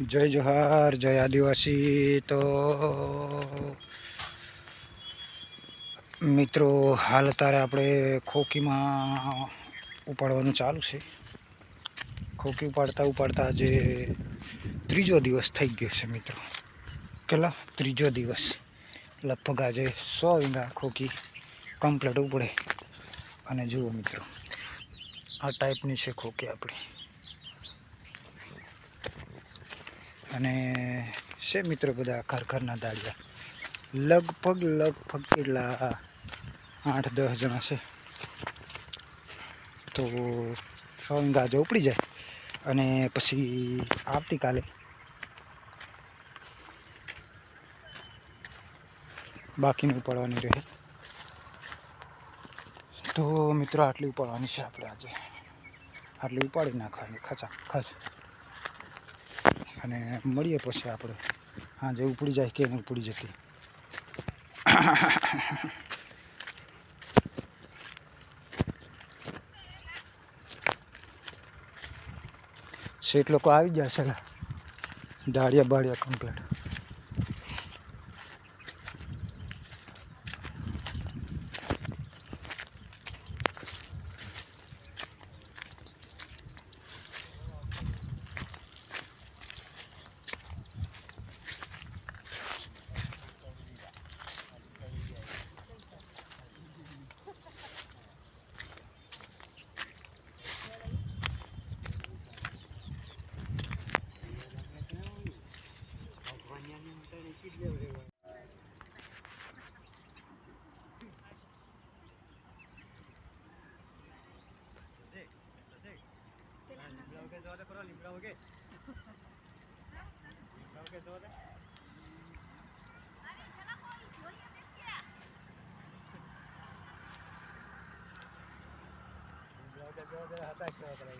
જય જોહાર, જય આદિવાસી તો. મિત્રો, હાલ અત્યારે આપણે ખોખીમાં ઉપાડવાનું ચાલુ છે. ખોખી ઉપાડતા ઉપાડતા આજે ત્રીજો દિવસ થઈ ગયો છે મિત્રો. કેટલા? ત્રીજો દિવસ. લગભગ આજે સો વીંગા ખોખી કમ્પ્લીટ ઉપડે. અને જુઓ મિત્રો, આ ટાઈપની છે ખોખી આપણી. અને છે મિત્રો બધા ઘર ઘરના દાળિયા લગભગ લગભગ કેટલા? આઠ દસ જણા છે. તો સો ગાજો ઉપડી જાય અને પછી આવતીકાલે બાકીની ઉપાડવાની રહે. તો મિત્રો આટલી ઉપાડવાની છે આપણે આજે. આટલી ઉપાડી નાખવાની. ખચા ખચ અને મળીએ પછી આપણે. હા જે ઉપડી જાય કે ઉપડી જતી. શેઠ લોકો આવી ગયા છે દાળિયા બાળિયા કમ્પ્લીટ जाऊ दे करो लिमड़ा हो गए लिमड़ा हो गए जाऊ दे जाओ दे हाथ एक करो करो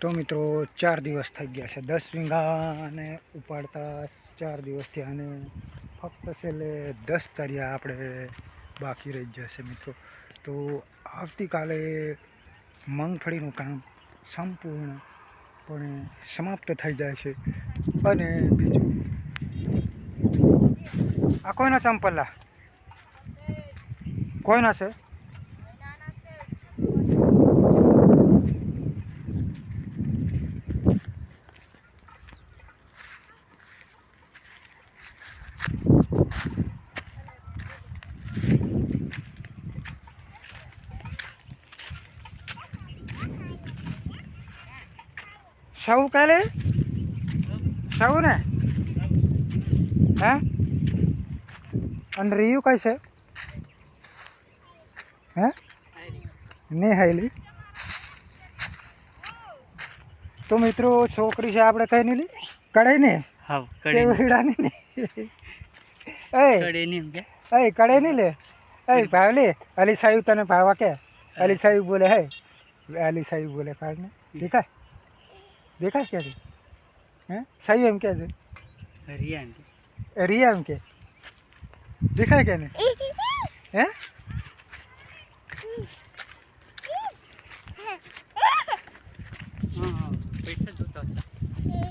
તો મિત્રો ચાર દિવસ થઈ ગયા છે. દસ વીંગાને ઉપાડતા ચાર દિવસ થયા અને ફક્ત છેલ્લે દસ ચાર્યા આપણે બાકી રહી જશે મિત્રો. તો આવતીકાલે મગફળીનું કામ સંપૂર્ણપણે સમાપ્ત થઈ જાય છે. અને બીજું, આ કોઈના સંપલ્લા કોઈના છે? સૌ કાલે? સૌ ને હે? અને રીયું કઈ છે? હે? નહીં હાઈલી તો મિત્રો છોકરી છે આપણે કઈ નહીં લી? કડાઈ ને? હા કડી ને. એ કડી ની કે. એ નહીં લે. એ ભાવ લે. અલી સાહેબ તને ભાવા કે અલી સાહેબ બોલે હે. અલી સાહેબ બોલે देखा क्या थे सही है हम क्या थे रिया आंटी रिया हम क्या? देखा है क्या ने? हैं? हाँ हाँ पैसा तो जूता